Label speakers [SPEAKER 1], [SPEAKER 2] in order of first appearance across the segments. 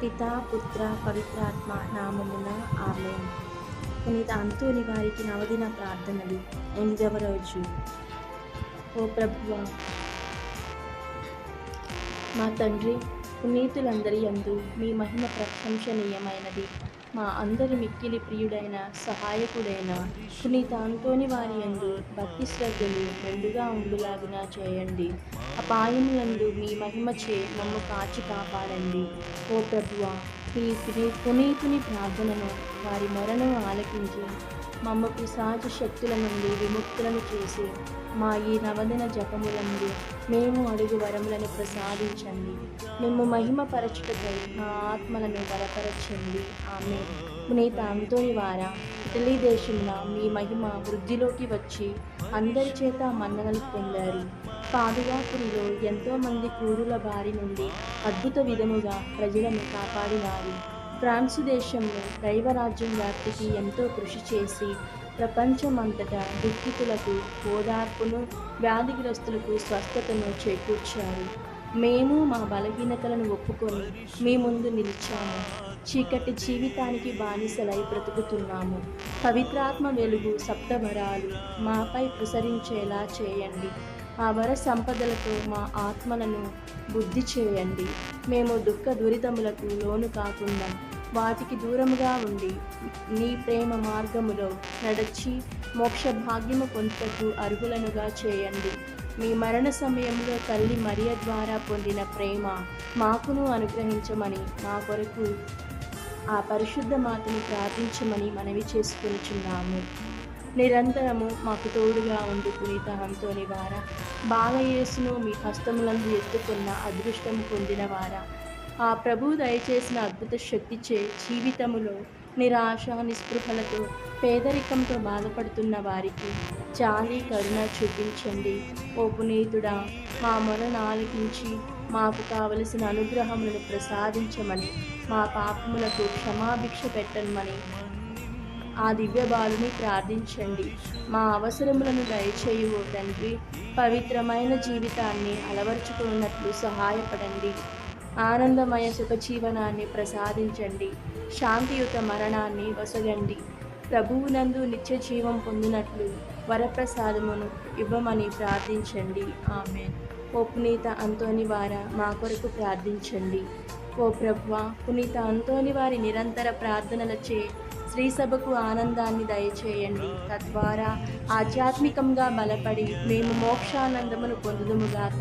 [SPEAKER 1] పితా పుత్ర పవిత్రాత్మ నామమున ఆమె పునీత అంతుని వారికి నవదిన ప్రార్థనలు ఎనిమిదవ రోజు ఓ ప్రభువ మా తండ్రి పునీతులందరి యందు మీ మహిమ ప్రశంసనీయమైనది. మా అందరి మిక్కిలి ప్రియుడైన సహాయకుడైన పునీత అంతోని వారి యందు భక్తి శ్రద్ధలు మెండుగా ఉండులాగున చేయండి. అపాయములందు మీ మహిమచే మమ్ము కాచి కాపాడండి. ఓ ప్రభువ మీ పునీతుని ప్రార్థనను వారి మొరను ఆలకించి మమ్మకు సహజ శక్తుల నుండి విముక్తులను చేసి మా ఈ నవదిన జపములందు మేము అడుగు వరములను ప్రసాదించండి. మేము మహిమ పరచుటకై మా ఆత్మలను బలపరచండి. ఆమె పునీత అంతోని వారా? ఇటలీ దేశంలో మీ మహిమ వృద్ధిలోకి వచ్చి అందరి చేత మన్ననలు పొందారు. పాదుగాపురిలో ఎంతోమంది క్రూరుల బారి నుండి అద్భుత విధముగా ప్రజలను కాపాడినారు. ఫ్రాన్సు దేశంలో దైవరాజ్యం వ్యాప్తికి ఎంతో కృషి చేసి ప్రపంచమంతటా దుఃఖితులకు ఓదార్పును వ్యాధిగ్రస్తులకు స్వస్థతను చేకూర్చారు. మేము మా బలహీనతలను ఒప్పుకొని మీ ముందు నిలిచాము. చీకటి జీవితానికి బానిసలై బ్రతుకుతున్నాము. పవిత్రాత్మ వెలుగు సప్తవరాలు మాపై ప్రసరించేలా చేయండి. ఆ వర సంపదలతో మా ఆత్మలను బుద్ధి చేయండి. మేము దుఃఖ దురితములకు లోను కాకుండా వాటికి దూరముగా ఉండి నీ ప్రేమ మార్గములో నడచి మోక్ష భాగ్యము పొందుటకు అర్హులనుగా చేయండి. మీ మరణ సమయంలో తల్లి మరియ ద్వారా పొందిన ప్రేమ మాకును అనుగ్రహించమని మా కొరకు ఆ పరిశుద్ధ మాతను ప్రార్థించమని మనవి చేసుకునిచున్నాము. నిరంతరము మాకు తోడుగా ఉండుకుని పునీత హంతోని వార బాలయేసును మీ హస్తములందు ఎత్తుకున్న అదృష్టం పొందిన వారా. ఆ ప్రభు దయచేసిన అద్భుత శక్తిచే జీవితములో నిరాశ నిస్పృహలతో పేదరికంతో బాధపడుతున్న వారికి జాలి కరుణ చూపించండి. ఓ పునీతుడా మా మొరను ఆలకించి మాకు కావలసిన అనుగ్రహములను ప్రసాదించమని మా పాపములకు క్షమాభిక్ష పెట్టమని ఆ దివ్య బాలుని ప్రార్థించండి. మా అవసరములను దయచేయువు తండ్రి పవిత్రమైన జీవితాన్ని అలవర్చుకున్నట్లు సహాయపడండి. ఆనందమయ సుఖజీవనాన్ని ప్రసాదించండి. శాంతియుత మరణాన్ని వసగండి. ప్రభువునందు నిత్య జీవం పొందినట్లు వరప్రసాదమును ఇవ్వమని ప్రార్థించండి. ఆమె ఓ పునీత అంతోని వార మా కొరకు ప్రార్థించండి. ఓ ప్రభువ పునీత అంతోని వారి నిరంతర ప్రార్థనలచే స్త్రీ సభకు ఆనందాన్ని దయచేయండి. తద్వారా ఆధ్యాత్మికంగా బలపడి మేము మోక్షానందమును పొందుదుముగాక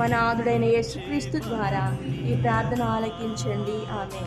[SPEAKER 1] మన ఆదుడైన యేసుక్రీస్తు ద్వారా ఈ ప్రార్థన ఆలకించండి. ఆమె